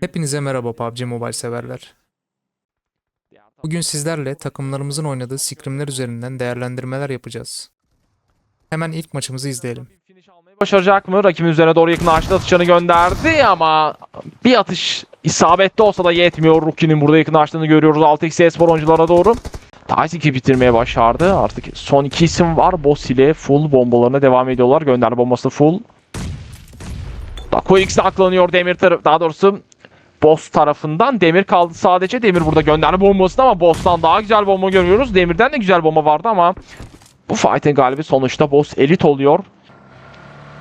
Hepinize merhaba PUBG Mobile severler. Bugün sizlerle takımlarımızın oynadığı scrimler üzerinden değerlendirmeler yapacağız. Hemen ilk maçımızı izleyelim. Başaracak mı? Rakibin üzerine doğru yakın açtı atışını gönderdi ama bir atış isabetli olsa da yetmiyor. Rookie'nin burada yakın açtığını görüyoruz 6x espor oyunculara doğru. 2 bitirmeye başardı. Artık son iki isim var. Boss ile full bombalarına devam ediyorlar. Gönder bombası full. Dako X aklanıyor Demir tarafı. Daha doğrusu Boss tarafından Demir kaldı sadece. Demir burada gönderme bombasını ama Boss'tan daha güzel bomba görüyoruz. Demir'den de güzel bomba vardı ama bu fight'in galibi sonuçta Boss elit oluyor.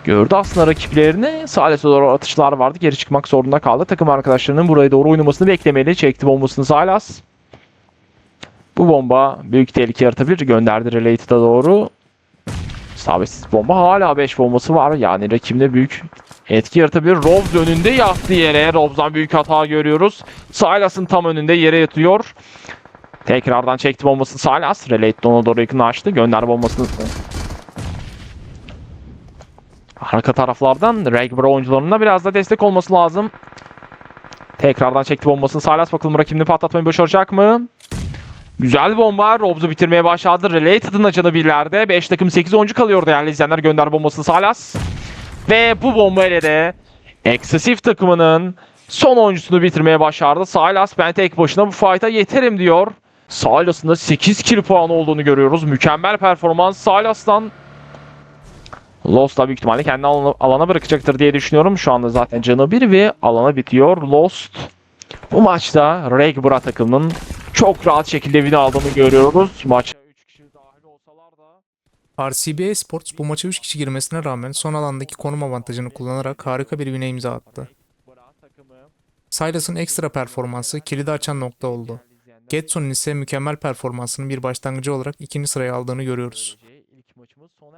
Gördü aslında rakiplerini. Sales'e doğru atışlar vardı. Geri çıkmak zorunda kaldı. Takım arkadaşlarının buraya doğru oynamasını beklemeli. Çekti bombasını Salas. Bu bomba büyük tehlike yaratabilir. Gönderdi Related'a doğru. Sabetsiz bomba. Hala 5 bombası var. Yani rakibine büyük etki yaratabilir. Robs önünde yattı yere. Robs'dan büyük hata görüyoruz. Silas'ın tam önünde yere yatıyor. Tekrardan çekti bombasını Salas. Related ona doğru yakınlaştı. Gönder bombasını Arka taraflardan Ragbra oyuncularına biraz da destek olması lazım. Tekrardan çekti bombasını. Salas bakalım rakibini patlatmayı başaracak mı? Güzel bomba. Robs'u bitirmeye başladı. Related'ın açanı birlerde. 5 takım 8 oyuncu kalıyor değerli izleyenler. Gönder bombasını Salas. Ve bu bomba ile de Excessive takımının son oyuncusunu bitirmeye başardı. Salas ben tek başına bu fight'a yeterim diyor. Salas'ın da 8 kill puanı olduğunu görüyoruz. Mükemmel performans Salas'tan. Lost da büyük ihtimalle kendi alana, bırakacaktır diye düşünüyorum. Şu anda zaten canı bir ve alana bitiyor. Lost bu maçta Regbra takımının çok rahat şekilde win aldığını görüyoruz. Maça 3 kişi dahil olsalar da RCB Esports bu maça 3 kişi girmesine rağmen son alandaki konum avantajını kullanarak harika bir win'e imza attı. Silas'ın ekstra performansı kilidi açan nokta oldu. Getson'un ise mükemmel performansının bir başlangıcı olarak ikinci sırayı aldığını görüyoruz.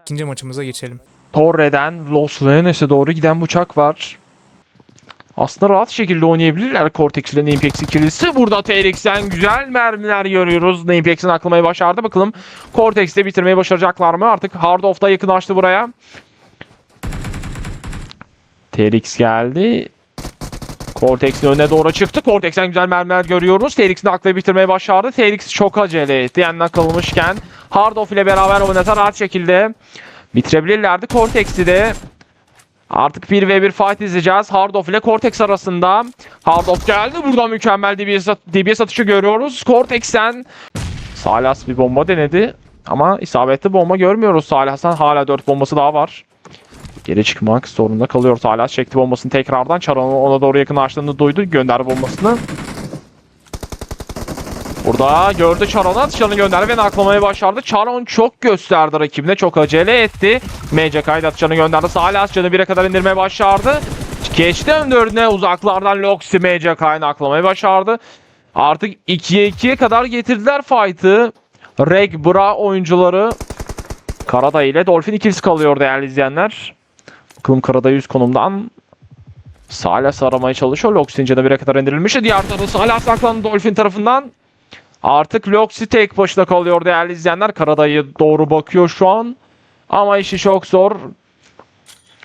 İkinci maçımıza geçelim. Torre'den Los Leones'e doğru giden bıçak var. Aslında rahat şekilde oynayabilirler Cortex ile Namepex ikilisi. Burada TRX'den güzel mermiler görüyoruz. Namepex'in aklamayı başardı. Bakalım Cortex'te bitirmeyi başaracaklar mı? Artık Hard Off'da yakınlaştı buraya. TRX geldi. Cortex'in önüne doğru çıktı. Cortex'ten güzel mermiler görüyoruz. TRX'in aklayı bitirmeye başardı. TRX çok acele etti. Yanına kalmışken Hard Off ile beraber oynatan rahat şekilde bitirebilirlerdi. Cortex'i de artık 1 ve 1 fight izleyeceğiz. Hard Off ile Cortex arasında. Hard Off geldi. Burada mükemmel DBS, at- DBS atışı görüyoruz. Cortex'ten Salas bir bomba denedi. Ama isabetli bomba görmüyoruz Salas'tan. Hala 4 bombası daha var. Geri çıkmak zorunda kalıyor Salas. Çekti bombasını tekrardan. Charon ona doğru yakınlaştığını duydu. Gönder bombasını. Burada gördü Charon'u atışlarını gönderdi ve naklamaya başardı. Charon çok gösterdi rakibine. Çok acele etti. MC kaydı atışlarını gönderdi. Salas canı 1'e kadar indirmeye başardı. Geçti öndörüne uzaklardan Loxi MC kaynaklamaya başardı. Artık 2'ye 2'ye kadar getirdiler fight'ı. Reg Bra oyuncuları Karadağ ile Dolphin ikilisi kalıyor değerli izleyenler. Bakalım Karadağ 100 konumdan Salas aramaya çalışıyor. Loxin canı 1'e kadar indirilmiş. Diğer tarafta Salas saklandı Dolphin tarafından. Artık Loxi tek başına kalıyor değerli izleyenler. Karadayı doğru bakıyor şu an. Ama işi çok zor.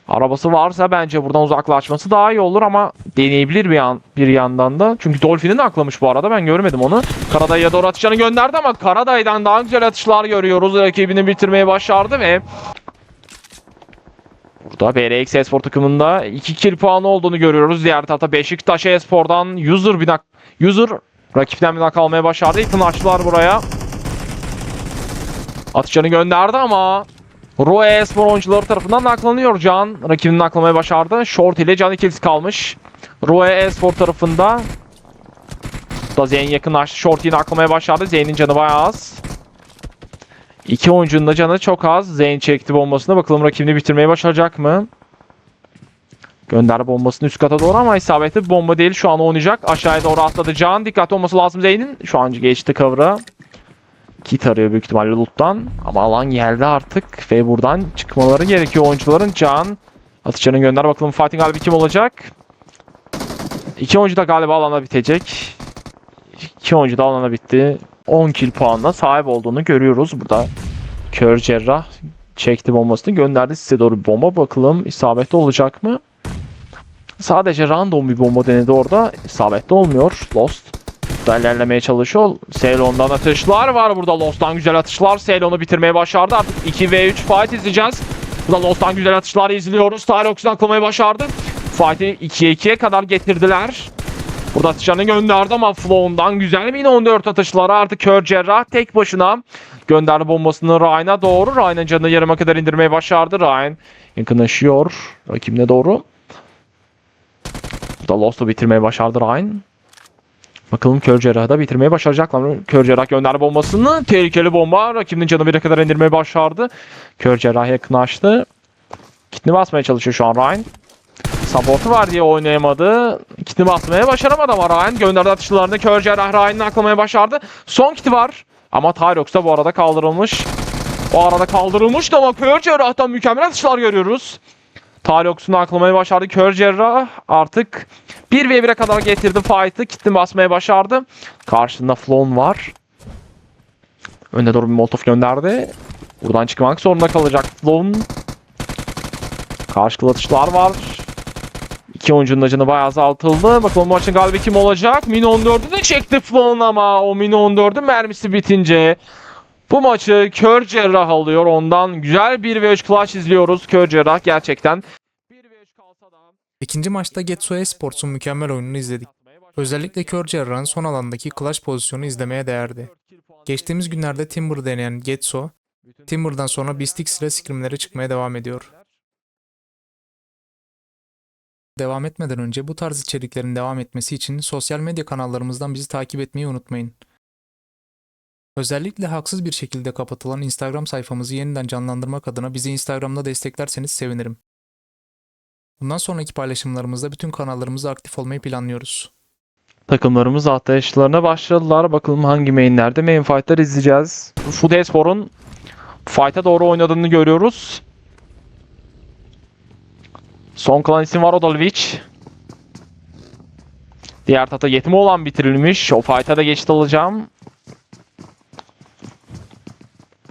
Arabası varsa bence buradan uzaklaşması daha iyi olur ama deneyebilir bir, yan, bir yandan da. Çünkü Dolphin'in aklamış bu arada ben görmedim onu. Karadayı'ya doğru atışlarını gönderdi ama Karadayı'dan daha güzel atışlar görüyoruz. Rakibini bitirmeyi başardı ve Burada BRX Espor takımında 2 kill puanı olduğunu görüyoruz. Diğer tarafta Beşiktaş Espor'dan User bir nak User rakipten bir nak almaya başardı. Yakınlaştılar buraya. Atışlarını gönderdi ama Roe Espor oyuncuları tarafından naklanıyor Can. Rakibini naklamaya başardı. Short ile Can ikilisi kalmış. Roe Espor tarafında da Zeyn yakınlaştı. Short yine naklamaya başardı. Zeyn'in canı bayağı az. İki oyuncunun da canı çok az. Zeyn çekti bombasını. Bakalım rakibini bitirmeyi başaracak mı? Gönder bombasını üst kata doğru ama isabetli bir bomba değil. Şu an oynayacak. Aşağıya doğru atladı Can. Dikkatli olması lazım Zeyn'in. Şu an geçti cover'a. Kit arıyor büyük ihtimalle loot'tan. Ama alan geldi artık. Ve buradan çıkmaları gerekiyor oyuncuların. Can atışlarını gönder. Bakalım fighting galibi kim olacak? İki oyuncu da galiba alana bitecek. İki oyuncu da alana bitti. 10 kill puanla sahip olduğunu görüyoruz burada. Kör cerrah çekti bombasını gönderdi size doğru bir bomba bakalım isabetli olacak mı? Sadece random bir bomba denedi orada. İsabetli olmuyor. Lost da ilerlemeye çalışıyor. Ceylon'dan atışlar var burada. Lost'tan güzel atışlar. Ceylon'u bitirmeye başardı. Artık 2v3 fight izleyeceğiz. Burada Lost'tan güzel atışlar izliyoruz. Tyrox'dan atlamayı başardı. Fight'i 2'ye 2'ye kadar getirdiler. Burada atışlarını gönderdi ama Flow'undan güzel bir 14 atışları artık Kör Cerrah tek başına gönderdi bombasını Ryan'a doğru. Ryan'ın canını yarıma kadar indirmeyi başardı. Ryan yakınlaşıyor rakibine doğru. Burada Lost'u bitirmeyi başardı Ryan. Bakalım Kör Cerrah'ı da bitirmeyi başaracaklar mı? Kör Cerrah gönderdi bombasını. Tehlikeli bomba. Rakibinin canını bir kadar indirmeyi başardı. Kör Cerrah yakınlaştı. Kitini basmaya çalışıyor şu an Ryan. Support'u var diye oynayamadı. Kitini basmaya başaramadı ama Ryan gönderdi atışlarını. Kör Cerrah Ryan'ını aklamaya başardı. Son kiti var. Ama Tyrox da bu arada kaldırılmış. O arada kaldırılmış ama Kör Cerrah'tan mükemmel atışlar görüyoruz. Tyrox'un aklamayı başardı. Kör Cerrah artık 1v1'e kadar getirdi fight'ı. Kitini basmaya başardı. Karşında Flon var. Önde doğru bir Molotov gönderdi. Buradan çıkmak zorunda kalacak Flon. Karşılıklı atışlar var. İki oyuncunun da canı bayağı azaltıldı. Bakalım maçın galibi kim olacak? Min 14'ü de çekti Flon ama o Min 14'ün mermisi bitince bu maçı Kör Cerrah alıyor. Ondan güzel bir v 3 clutch izliyoruz. Kör Cerrah gerçekten 1v3 kalsa da İkinci maçta Getso Esports'un mükemmel oyununu izledik. Özellikle Kör Cerrah'ın son alandaki clutch pozisyonu izlemeye değerdi. Geçtiğimiz günlerde Timber deneyen Getso, Timber'dan sonra Bistix ile scrimlere çıkmaya devam ediyor. Devam etmeden önce bu tarz içeriklerin devam etmesi için sosyal medya kanallarımızdan bizi takip etmeyi unutmayın. Özellikle haksız bir şekilde kapatılan Instagram sayfamızı yeniden canlandırmak adına bizi Instagram'da desteklerseniz sevinirim. Bundan sonraki paylaşımlarımızda bütün kanallarımızda aktif olmayı planlıyoruz. Takımlarımız atlayışlarına başladılar. Bakalım hangi mainlerde main fight'lar izleyeceğiz. Food Espor'un fight'a doğru oynadığını görüyoruz. Son kalan isim var Odolovic. Diğer tata yetimi olan bitirilmiş. O fight'a da geçit alacağım.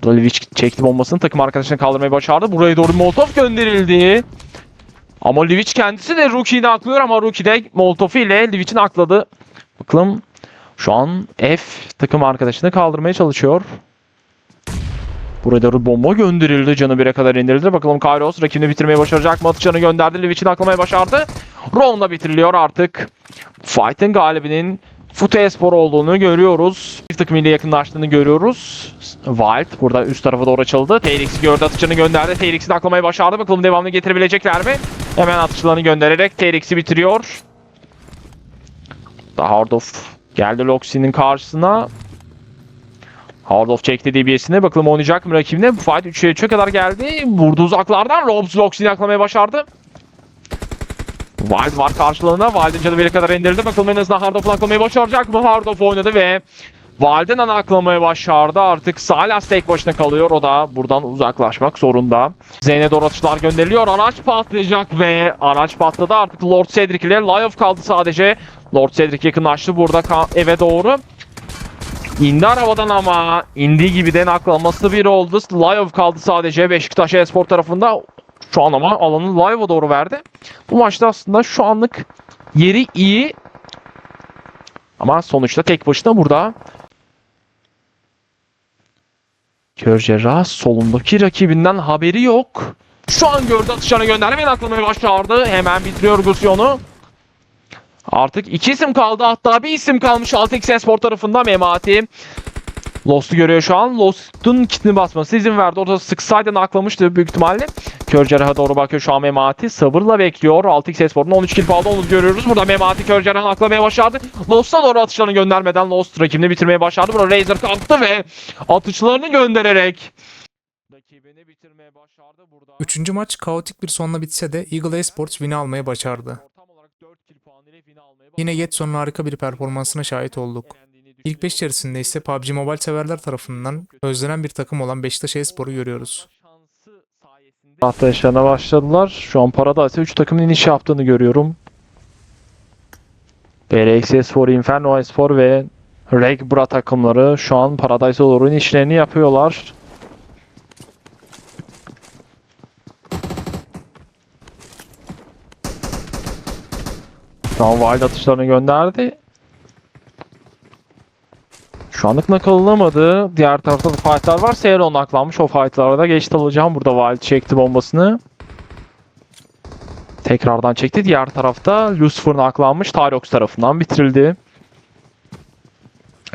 Odolovic çekti bombasını takım arkadaşını kaldırmayı başardı. Buraya doğru Molotov gönderildi. Ama Livic kendisi de Rookie'yi aklıyor ama Rookie de Molotov'u ile Livic'in akladı. Bakalım şu an F takım arkadaşını kaldırmaya çalışıyor. Buraya doğru bomba gönderildi. Canı bire kadar indirildi. Bakalım Kairos rakibini bitirmeyi başaracak mı? Atışlarını gönderdi. Livic'in aklamaya başardı. Round'la bitiriliyor artık. Fight'ın galibinin Fute Espor olduğunu görüyoruz. Bir takım ile yakınlaştığını görüyoruz. Wild burada üst tarafa doğru açıldı. TRX'i gördü atışını gönderdi. TRX'i aklamayı başardı. Bakalım devamını getirebilecekler mi? Hemen atışlarını göndererek TRX'i bitiriyor. Da Hardov geldi Loxi'nin karşısına. Hardov çekti DBS'ine. Bakalım oynayacak mı rakibine? Bu fight 3'e 3'e kadar geldi. Vurdu uzaklardan. Robs Loxi'ni aklamayı başardı. Wild var karşılığında. Wild'in canı bir kadar indirdi. Bakalım en azından Hardov'u aklamayı başaracak mı? Hardov oynadı ve Wild'in ana aklamaya başardı. Artık Salas tek başına kalıyor. O da buradan uzaklaşmak zorunda. Zeyn'e doğru atışlar gönderiliyor. Araç patlayacak ve araç patladı. Artık Lord Cedric ile Lyof kaldı sadece. Lord Cedric yakınlaştı burada eve doğru. İndi arabadan ama indiği gibi de naklaması bir oldu. Lyof kaldı sadece Beşiktaş Espor tarafında. Şu an ama alanı Lyov'a doğru verdi. Bu maçta aslında şu anlık yeri iyi. Ama sonuçta tek başına burada. Kör Cerrah solundaki rakibinden haberi yok. Şu an gördü atışlarını gönderdi ve naklamaya başardı. Hemen bitiriyor Gusyon'u. Artık iki isim kaldı. Hatta bir isim kalmış 6x Spor tarafında Memati. Lost'u görüyor şu an. Lost'un kitini basması izin verdi. Orada sıksaydı naklamıştı büyük ihtimalle. Kör Cerrah'a doğru bakıyor şu an Memati. Sabırla bekliyor. 6x Spor'un 13 kill aldı onu görüyoruz. Burada Memati Kör Cerrah'ı aklamaya başardı. Lost'a doğru atışlarını göndermeden Lost rakibini bitirmeye başardı. Burada Razer kalktı ve atışlarını göndererek rakibini bitirmeye başardı burada. Üçüncü maç kaotik bir sonla bitse de Eagle Esports win'i almayı başardı. Tam olarak 4 kill puanıyla win almayı Yine. Getson'un harika bir performansına şahit olduk. İlk 5 içerisinde ise PUBG Mobile severler tarafından özlenen bir takım olan Beşiktaş Espor'u görüyoruz. Atlayışlarına başladılar. Şu an Paradise 3 takımın iniş yaptığını görüyorum. BRX Espor, Inferno Espor ve Regbra takımları şu an Paradise'a doğru inişlerini yapıyorlar. Şu an wild atışlarını gönderdi. Şu anlık nakılınamadı. Diğer tarafta da fightlar var. Seyron naklanmış. O fightlara da geçti alacağım. Burada wild çekti bombasını. Tekrardan çekti. Diğer tarafta Lucifer naklanmış. Tyrox tarafından bitirildi.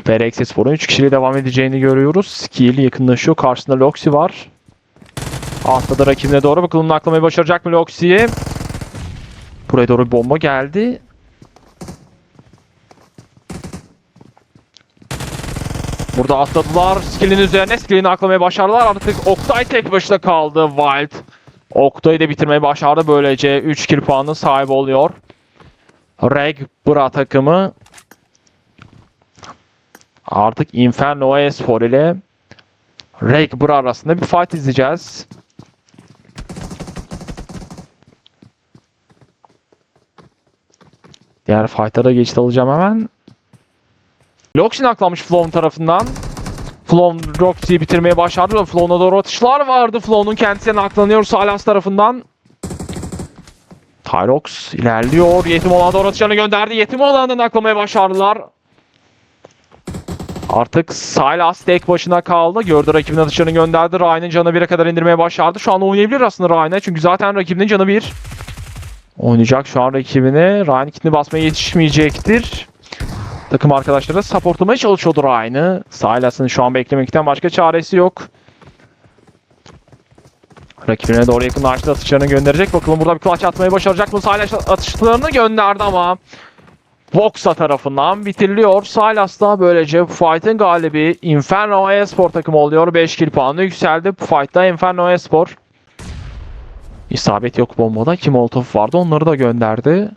BRX Spor'un 3 kişiyle devam edeceğini görüyoruz. Skill yakınlaşıyor. Karşısında Loxi var. Atladı rakibine doğru. Bakalım naklamayı başaracak mı Loxi'yi? Buraya doğru bir bomba geldi. Burada atladılar. Skill'in üzerine skill'ini aklamayı başardılar. Artık Oktay tek başına kaldı. Wild. Oktay'ı da bitirmeyi başardı. Böylece 3 kill puanı sahibi oluyor. Reg Bra takımı artık Inferno Espor ile Reg Bra arasında bir fight izleyeceğiz. Diğer fight'a geçti alacağım hemen. Loxin aklanmış Flow'un tarafından. Flow Roxy'yi bitirmeye başardı ve Flow'una doğru atışlar vardı. Flow'un kendisine aklanıyor Salas tarafından. Tyrox ilerliyor. Yetim olan doğru atışlarını gönderdi. Yetim olandan aklamaya başardılar. Artık Silas tek başına kaldı. Gördü rakibinin atışlarını gönderdi. Ryan'ın canı 1'e kadar indirmeye başardı. Şu an oynayabilir aslında Ryan'a. Çünkü zaten rakibinin canı 1. Oynayacak şu an rakibine. Ryan kitini basmaya yetişmeyecektir. Takım arkadaşları supportlamaya çalışıyordur aynı. Silas'ın şu an beklemekten başka çaresi yok. Rakibine doğru yakınlaştı atışlarını gönderecek. Bakalım burada bir clutch atmayı başaracak mı? Silas atışlarını gönderdi ama Voxa tarafından bitiriliyor. Silas da böylece fight'ın galibi Inferno Espor takımı oluyor. 5 kill puanı yükseldi. Bu fight'ta Inferno Espor. İsabet yok bombada. Kim Molotov vardı onları da gönderdi.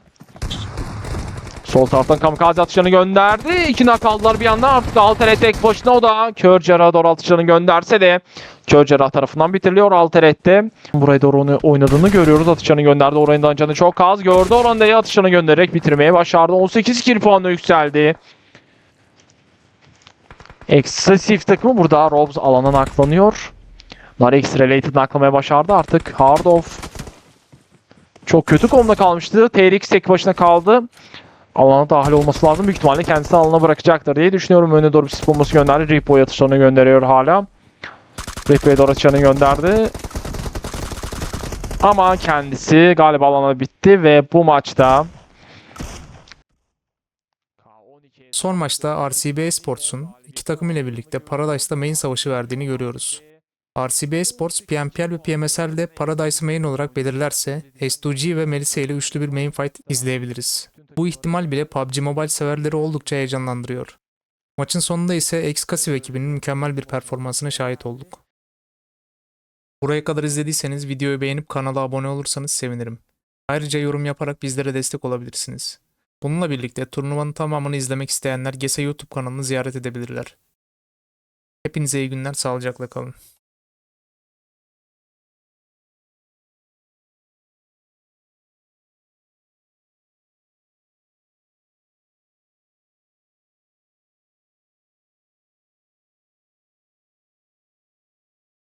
Sol taraftan kamikaze atışlarını gönderdi. İki nak aldılar bir anda. Artık Alteret tek başına o da Kör Cerrah'a doğru atışlarını gönderse de Kör Cerrah tarafından bitiriliyor Alteret'te. Buraya doğru onu oynadığını görüyoruz. Atışlarını gönderdi. Oranın canı çok az. Gördü Oranda'yı atışlarını göndererek bitirmeye başardı. 18 kill puanla yükseldi. Excessive takımı burada Robs alana naklanıyor. Narex Related naklamaya başardı. Artık Hard of çok kötü konumda kalmıştı. TRX tek başına kaldı alana dahil olması lazım. Büyük ihtimalle kendisini alana bırakacaktır diye düşünüyorum. Öne doğru bir sis bombası gönderdi. Ripo'ya atışlarını gönderiyor hala. Ripo'ya doğru atışlarını gönderdi. Ama kendisi galiba alana bitti ve bu maçta Son maçta RCB Esports'un iki takım ile birlikte Paradise'da main savaşı verdiğini görüyoruz. RCB Esports, PMPL ve PMSL'de Paradise'ı main olarak belirlerse S2G ve Melissa ile üçlü bir main fight izleyebiliriz. Bu ihtimal bile PUBG Mobile severleri oldukça heyecanlandırıyor. Maçın sonunda ise Excasive ekibinin mükemmel bir performansına şahit olduk. Buraya kadar izlediyseniz videoyu beğenip kanala abone olursanız sevinirim. Ayrıca yorum yaparak bizlere destek olabilirsiniz. Bununla birlikte turnuvanın tamamını izlemek isteyenler GESE YouTube kanalını ziyaret edebilirler. Hepinize iyi günler, sağlıcakla kalın.